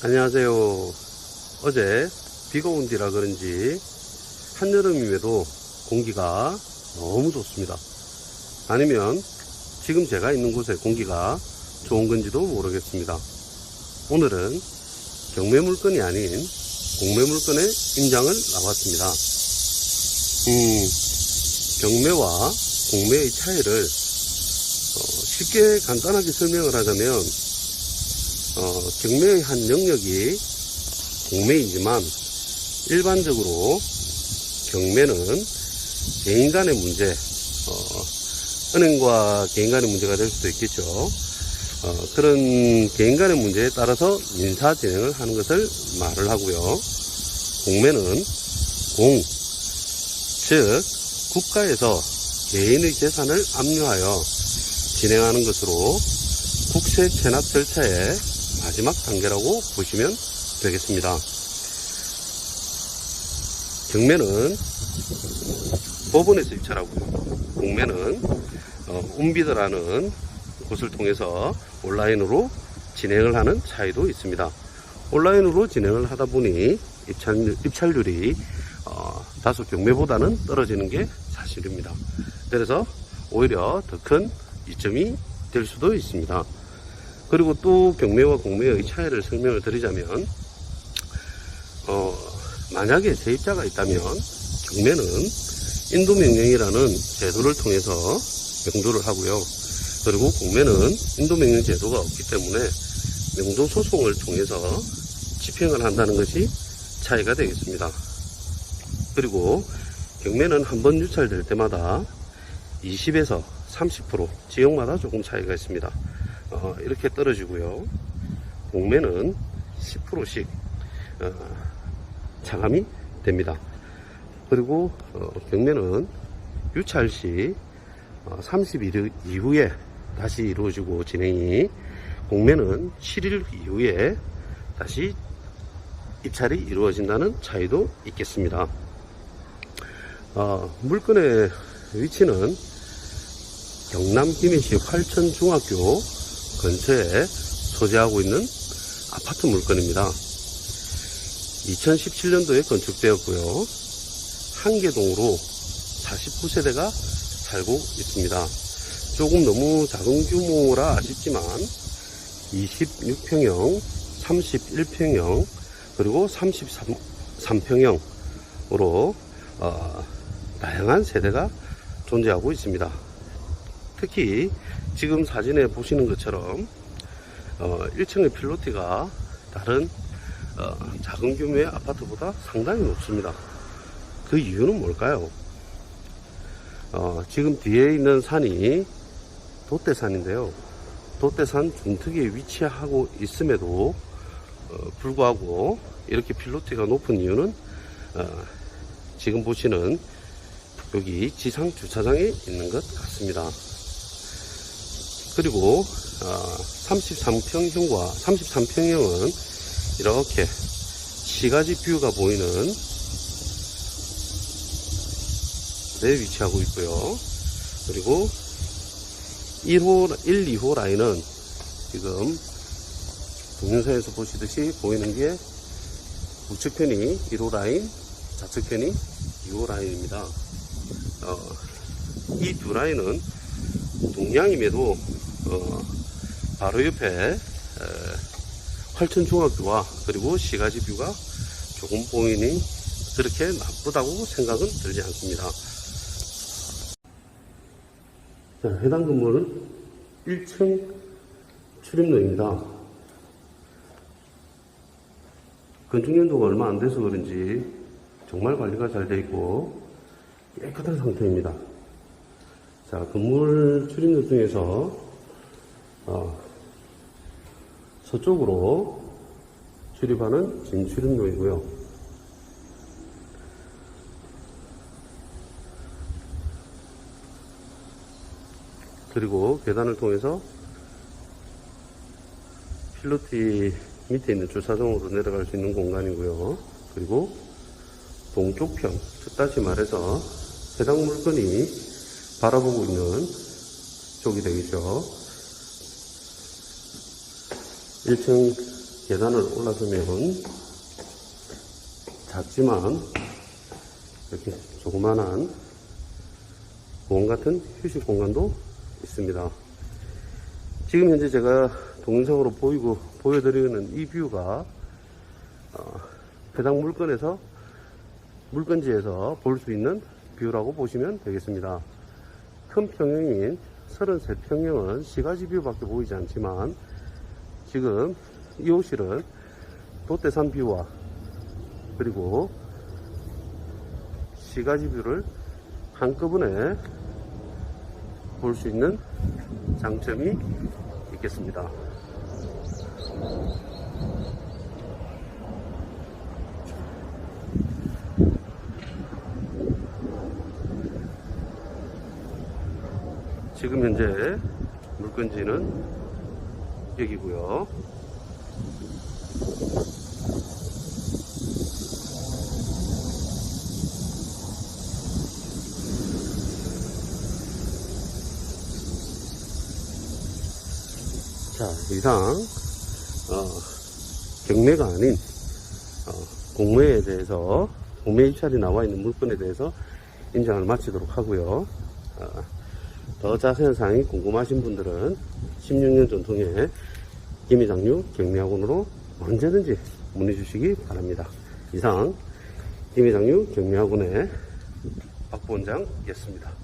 안녕하세요. 어제 비가 온 뒤라 그런지 한여름임에도 공기가 너무 좋습니다. 아니면 지금 제가 있는 곳의 공기가 좋은 건지도 모르겠습니다. 오늘은 경매 물건이 아닌 공매 물건의 임장을 나왔습니다. 음, 경매와 공매의 차이를 어, 쉽게 간단하게 설명을 하자면 어, 경매의 한 영역이 공매이지만 일반적으로 경매는 개인 간의 문제, 어, 은행과 개인 간의 문제가 될 수도 있겠죠. 어, 그런 개인 간의 문제에 따라서 민사 진행을 하는 것을 말을 하고요. 공매는 공, 즉 국가에서 개인의 재산을 압류하여 진행하는 것으로 국세 체납 절차의 마지막 단계라고 보시면 되겠습니다. 경매는 법원에서 입찰하고요. 공매는 어, 운비드라는 곳을 통해서 온라인으로 진행을 하는 차이도 있습니다. 온라인으로 진행을 하다 보니 입찰, 입찰률이 어, 다소 경매보다는 떨어지는 게 사실입니다. 그래서 오히려 더 큰 이점이 될 수도 있습니다. 그리고 또 경매와 공매의 차이를 설명을 드리자면 어, 만약에 세입자가 있다면 경매는 인도명령이라는 제도를 통해서 명도를 하고요. 그리고 공매는 인도명령 제도가 없기 때문에 명도 소송을 통해서 집행을 한다는 것이 차이가 되겠습니다. 그리고 경매는 한 번 유찰될 때마다 20에서 30% 지역마다 조금 차이가 있습니다. 어, 이렇게 떨어지고요. 공매는 10%씩 어, 차감이 됩니다. 그리고 어, 경매는 유찰 시 어, 30일 이후에 다시 이루어지고 진행이 공매는 7일 이후에 다시 입찰이 이루어진다는 차이도 있겠습니다. 어, 물건의 위치는 경남 김해시 활천중학교 근처에 소재하고 있는 아파트 물건입니다. 2017년도에 건축되었고요. 한계동으로 49세대가 살고 있습니다. 조금 너무 작은 규모라 아쉽지만 26평형, 31평형, 그리고 33평형으로 어, 다양한 세대가 존재하고 있습니다. 특히 지금 사진에 보시는 것처럼 어, 1층의 필로티가 다른 어, 작은 규모의 아파트보다 상당히 높습니다. 그 이유는 뭘까요? 어, 지금 뒤에 있는 산이 돛대산인데요. 돛대산 중턱에 위치하고 있음에도 어, 불구하고 이렇게 필로티가 높은 이유는 어, 지금 보시는 여기 지상 주차장에 있는 것 같습니다. 그리고 어, 33평형과 33평형은 이렇게 시가지 뷰가 보이는 데 위치하고 있고요. 그리고 1호, 1, 2호 라인은 지금 동영상에서 보시듯이 보이는 게 우측편이 1호 라인, 좌측편이 2호 라인입니다. 어, 이두 라인은 동양임에도 어, 바로 옆에 에, 활천중학교와 그리고 시가지 뷰가 조금 보이니 그렇게 나쁘다고 생각은 들지 않습니다. 자, 해당 건물은 1층 출입로입니다. 건축 연도가 얼마 안 돼서 그런지 정말 관리가 잘 되어 있고 깨끗한 상태입니다. 자, 건물 출입로 중에서 어, 서쪽으로 출입하는 진출입로이고요. 그리고 계단을 통해서 필로티 밑에 있는 주차장으로 내려갈 수 있는 공간이고요. 그리고 동쪽편, 즉 다시 말해서 해당 물건이 바라보고 있는 쪽이 되겠죠. 1층 계단을 올라서면 작지만 이렇게 조그만한 공원 같은 휴식 공간도 있습니다. 지금 현재 제가 동영상으로 보이고 보여드리는 이 뷰가 어, 해당 물건에서 물건지에서 볼 수 있는 뷰라고 보시면 되겠습니다. 큰 평형인 33평형은 시가지 뷰밖에 보이지 않지만 지금 이 호실은 롯데산 뷰와 그리고 시가지 뷰를 한꺼번에 볼 수 있는 장점이 있겠습니다. 지금 현재 물건지는 여기고요. 자, 이상, 어, 경매가 아닌, 어, 공매에 대해서, 공매 입찰이 나와 있는 물건에 대해서 인정을 마치도록 하고요. 어, 더 자세한 사항이 궁금하신 분들은 16년 전통의 김희장류 경매학원으로 언제든지 문의 주시기 바랍니다. 이상 김희장류 경매학원의 박 부원장이었습니다.